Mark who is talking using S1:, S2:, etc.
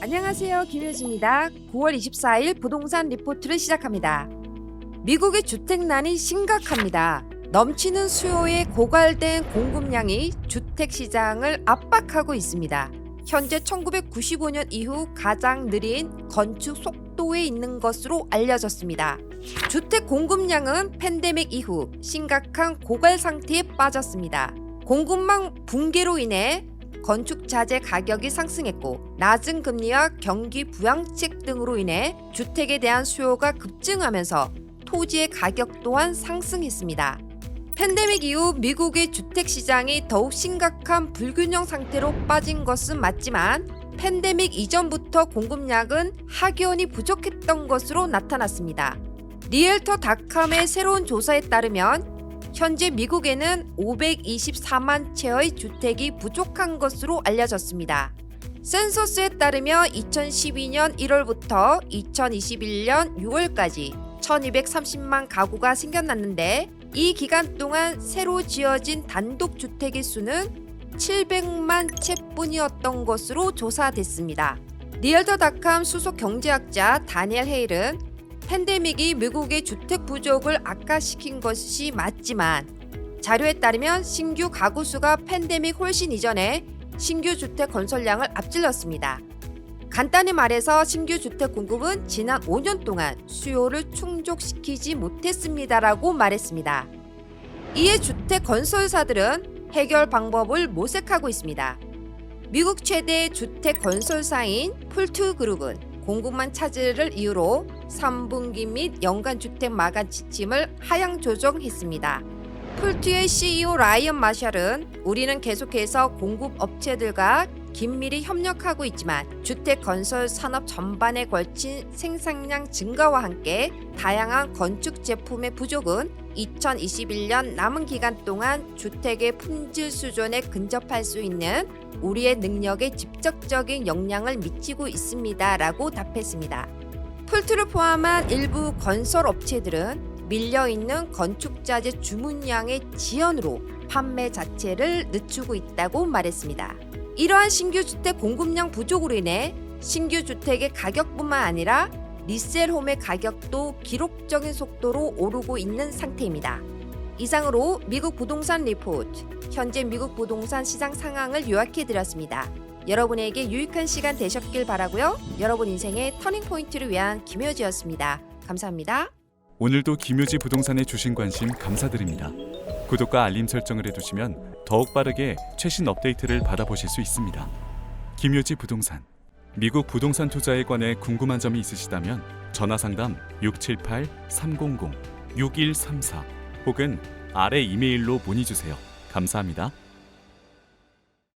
S1: 안녕하세요. 김효지입니다. 9월 24일 부동산 리포트를 시작합니다. 미국의 주택난이 심각합니다. 넘치는 수요에 고갈된 공급량이 주택 시장을 압박하고 있습니다. 현재 1995년 이후 가장 느린 건축 속도에 있는 것으로 알려졌습니다. 주택 공급량은 팬데믹 이후 심각한 고갈 상태에 빠졌습니다. 공급망 붕괴로 인해 건축 자재 가격이 상승했고 낮은 금리와 경기 부양책 등으로 인해 주택에 대한 수요가 급증하면서 토지의 가격 또한 상승했습니다. 팬데믹 이후 미국의 주택 시장이 더욱 심각한 불균형 상태로 빠진 것은 맞지만 팬데믹 이전부터 공급량은 확연히 부족했던 것으로 나타났습니다. 리얼터닷컴의 새로운 조사에 따르면 현재 미국에는 524만 채의 주택이 부족한 것으로 알려졌습니다. 센서스에 따르면 2012년 1월부터 2021년 6월까지 1230만 가구가 생겨났는데 이 기간 동안 새로 지어진 단독 주택의 수는 700만 채뿐이었던 것으로 조사됐습니다. 리얼터닷컴 수석 경제학자 다니엘 헤일은 팬데믹이 미국의 주택 부족을 악화시킨 것이 맞지만 자료에 따르면 신규 가구 수가 팬데믹 훨씬 이전에 신규 주택 건설량을 앞질렀습니다. 간단히 말해서 신규 주택 공급은 지난 5년 동안 수요를 충족시키지 못했습니다라고 말했습니다. 이에 주택 건설사들은 해결 방법을 모색하고 있습니다. 미국 최대 주택 건설사인 풀트 그룹은 공급만 차질을 이유로 3분기 및 연간 주택 마감 지침을 하향 조정했습니다. 풀트의 CEO 라이언 마샬은 우리는 계속해서 공급 업체들과 긴밀히 협력하고 있지만 주택 건설 산업 전반에 걸친 생산량 증가와 함께 다양한 건축 제품의 부족은 2021년 남은 기간 동안 주택의 품질 수준에 근접할 수 있는 우리의 능력에 직접적인 영향을 미치고 있습니다라고 답했습니다. 풀트를 포함한 일부 건설 업체들은 밀려 있는 건축자재 주문량의 지연으로 판매 자체를 늦추고 있다고 말했습니다. 이러한 신규 주택 공급량 부족으로 인해 신규 주택의 가격뿐만 아니라 리셀홈의 가격도 기록적인 속도로 오르고 있는 상태입니다. 이상으로 미국 부동산 리포트, 현재 미국 부동산 시장 상황을 요약해 드렸습니다. 여러분에게 유익한 시간 되셨길 바라고요. 여러분 인생의 터닝 포인트를 위한 김효지였습니다. 감사합니다.
S2: 오늘도 김효지 부동산에 주신 관심 감사드립니다. 구독과 알림 설정을 해두시면 더욱 빠르게 최신 업데이트를 받아보실 수 있습니다. 김효지 부동산 미국 부동산 투자에 관해 궁금한 점이 있으시다면 전화 상담 678-300-6134 혹은 아래 이메일로 문의 주세요. 감사합니다.